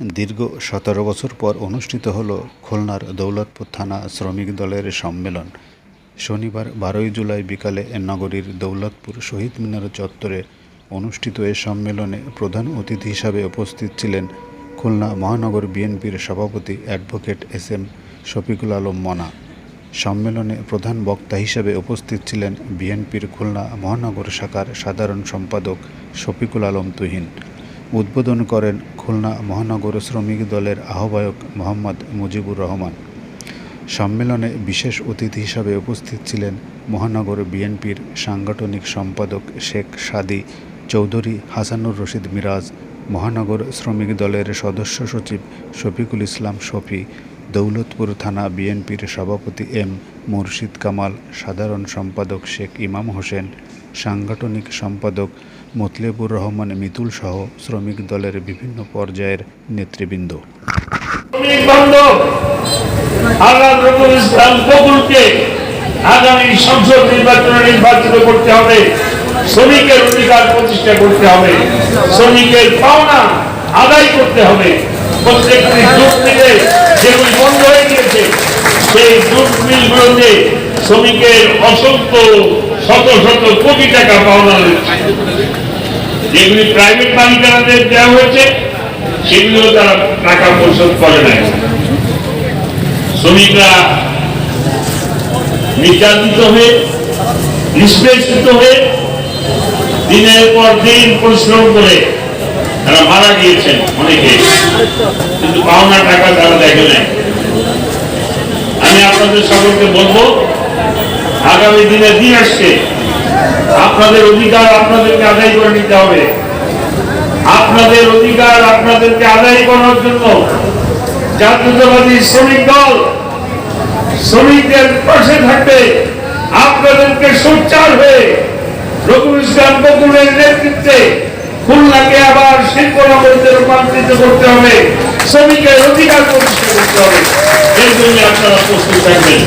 দীর্ঘ সতেরো বছর পর অনুষ্ঠিত হলো খুলনার দৌলতপুর থানা শ্রমিক দলের সম্মেলন। শনিবার বারোই জুলাই বিকালে নগরীর দৌলতপুর শহীদ মিনার চত্বরে অনুষ্ঠিত এ সম্মেলনে প্রধান অতিথি হিসাবে উপস্থিত ছিলেন খুলনা মহানগর বিএনপির সভাপতি advocate S M Shafiqul Alam Mona. সম্মেলনে প্রধান বক্তা হিসেবে উপস্থিত ছিলেন বিএনপির খুলনা মহানগর শাখার সাধারণ সম্পাদক শফিকুল আলম তুহিন। উদ্বোধন করেন খুলনা মহানগর শ্রমিক দলের আহ্বায়ক মোহাম্মদ মুজিবুর রহমান। সম্মেলনে বিশেষ অতিথি হিসাবে উপস্থিত ছিলেন মহানগর বিএনপির সাংগঠনিক সম্পাদক শেখ সাদি, চৌধুরী হাসানুর রশিদ মিরাজ, মহানগর শ্রমিক দলের সদস্য সচিব শফিকুল ইসলাম শফি, দৌলতপুর থানা বিএনপির সভাপতি এম মুর্শিদ কামাল, সাধারণ সম্পাদক শেখ ইমাম হোসেন, সাংগঠনিক সম্পাদক মতলেবুর রহমান, মিতুল সহ শ্রমিক দলের বিভিন্ন পর্যায়ের নেতৃবৃন্দ। আগামী সংসদ নির্বাচনে নির্বাচিত করতে হবে। শ্রমিকের অধিকার প্রতিষ্ঠা করতে হবে। শ্রমিকের পাওনা আদায় করতে হবে। প্রত্যেকটি জুট মিলে যেগুলি বন্ধ হয়ে গিয়েছে, সেই জুট মিলগুলোতে শ্রমিকের অসংখ্য শত শত কোটি টাকা পাওনা রয়েছে। যেগুলি প্রাইভেট মালিকানাদের দেওয়া হয়েছে, সেগুলো তারা টাকা পরিশোধ করে নাই। শ্রমিকরা নির্যাতিত হয়ে, নিষ্পেষিত হয়ে দিনের পর দিন পরিশ্রম করে তারা মারা গিয়েছেন অনেকে। কিন্তু পাওনা টাকা তারা দেখে নাই। আমি আপনাদের সকলকে বলব, আগামী দিনে দিন আসছে আপনাদের অধিকার আপনাদেরকে আদায় করে নিতে হবে। আপনাদের অধিকার আপনাদেরকে আদায় করার জন্য জাতীয়তাবাদী শ্রমিক দল শ্রমিকদের পাশে থাকবে। আপনাদেরকে সোচ্চার হয়ে রঘুল ইসলাম বকুলের নেতৃত্বে খুলনাকে আবার শিল্প নগরীতে রূপান্তরিত করতে হবে। শ্রমিকের অধিকার প্রতিষ্ঠা করতে হবে। এই জন্য আপনারা প্রস্তুত থাকবেন।